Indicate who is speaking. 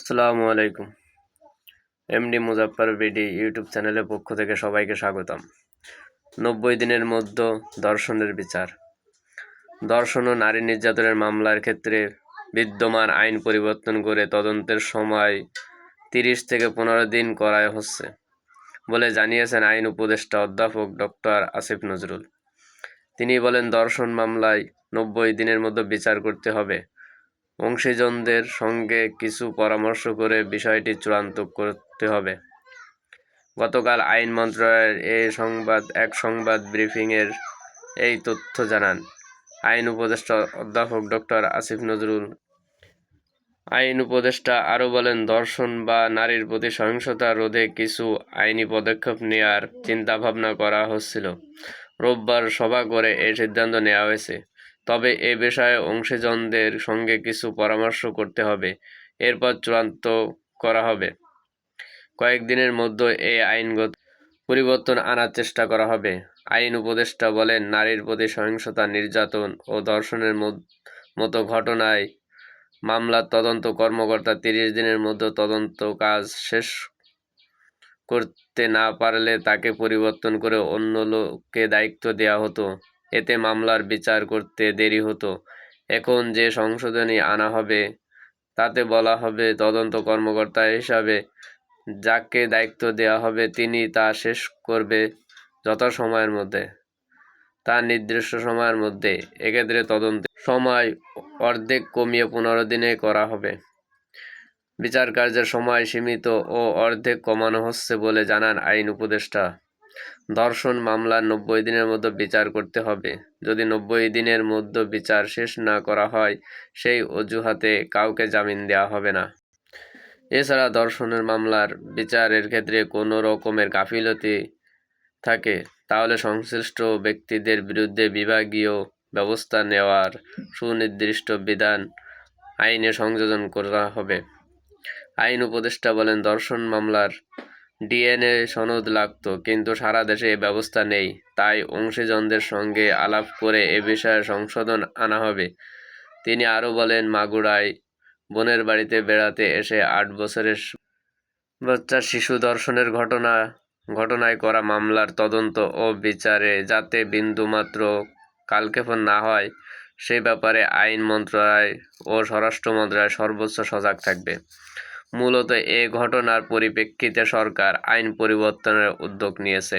Speaker 1: আসসালামু আলাইকুম। MD Muzaffar BD YouTube চ্যানেলের পক্ষ থেকে সবাইকে স্বাগতম। নব্বই দিনের মধ্যে দর্শনের বিচার। দর্শন ও নারী নির্যাতনের মামলার ক্ষেত্রে বিদ্যমান আইন পরিবর্তন করে তদন্তের সময় তিরিশ থেকে পনেরো দিন করা হচ্ছে বলে জানিয়েছেন আইন উপদেষ্টা অধ্যাপক ডক্টর আসিফ নজরুল। তিনি বলেন, দর্শন মামলায় নব্বই দিনের মধ্যে বিচার করতে হবে। অংশীজনদের সঙ্গে কিছু পরামর্শ করে বিষয়টি চূড়ান্ত করতে হবে। গতকাল আইন মন্ত্রণালয়ের এ সংবাদ, এক সংবাদ ব্রিফিংয়ের এই তথ্য জানান আইন উপদেষ্টা অধ্যাপক ডক্টর আসিফ নজরুল। আইন উপদেষ্টা আরও বলেন ধর্ষণ বা নারীর প্রতি সহিংসতা রোধে কিছু আইনি পদক্ষেপ নেওয়ার চিন্তাভাবনা করা হচ্ছিল। রোববার সভা করে এই সিদ্ধান্ত নেওয়া হয়েছে। তবে এ বিষয়ে অংশীজনদের সঙ্গে কিছু পরামর্শ করতে হবে। এরপর চূড়ান্ত করা হবে। কয়েকদিনের মধ্যে এই আইনগত পরিবর্তন আনার চেষ্টা করা হবে। আইন উপদেষ্টা বলেন, নারীর প্রতি সহিংসতা, নির্যাতন ও ধর্ষণের মতো ঘটনায় মামলার তদন্ত কর্মকর্তা তিরিশ দিনের মধ্যে তদন্ত কাজ শেষ করতে না পারলে তাকে পরিবর্তন করে অন্য লোককে দায়িত্ব দেওয়া হতো। এতে মামলার বিচার করতে দেরি হতো। এখন যে সংশোধনী আনা হবে, তাতে বলা হবে তদন্ত কর্মকর্তা হিসাবে যাকে দায়িত্ব দেওয়া হবে তিনি তা শেষ করবে যথাসময়ের মধ্যে। তার নির্দিষ্ট সময়ের মধ্যে। এক্ষেত্রে তদন্ত সময় অর্ধেক কমিয়ে পনেরো দিনে করা হবে। বিচার কার্যের সময় সীমিত ও অর্ধেক কমানো হচ্ছে বলে জানান আইন উপদেষ্টা। ধর্ষণ মামলার নব্বই দিনের মধ্যে বিচার করতে হবে। যদি নব্বই দিনের মধ্যে বিচার শেষ না করা হয়, সেই অজুহাতে কাউকে জামিন দেওয়া হবে না। এছাড়া ধর্ষণের মামলার বিচারের ক্ষেত্রে কোনো রকমের গাফিলতি থাকে, তাহলে সংশ্লিষ্ট ব্যক্তিদের বিরুদ্ধে বিভাগীয় ব্যবস্থা নেওয়ার সুনির্দিষ্ট বিধান আইনে সংযোজন করা হবে। আইন উপদেষ্টা বলেন ধর্ষণ মামলার ডিএনএ সনদ লাগতো, কিন্তু সারা দেশে এ ব্যবস্থা নেই। তাই অংশীজনদের সঙ্গে আলাপ করে এ বিষয়ে সংশোধন আনা হবে। তিনি আরও বলেন, মাগুরায় বোনের বাড়িতে বেড়াতে এসে আট বছরের বাচ্চা শিশু দর্শনের ঘটনা, ঘটনায় করা মামলার তদন্ত ও বিচারে যাতে বিন্দুমাত্র কালক্ষেপণ না হয়, সে ব্যাপারে আইন মন্ত্রণালয় ও স্বরাষ্ট্র মন্ত্রণালয় সর্বোচ্চ সজাগ থাকবে। মূলত এ ঘটনার পরিপ্রেক্ষিতে সরকার আইন পরিবর্তনের উদ্যোগ নিয়েছে।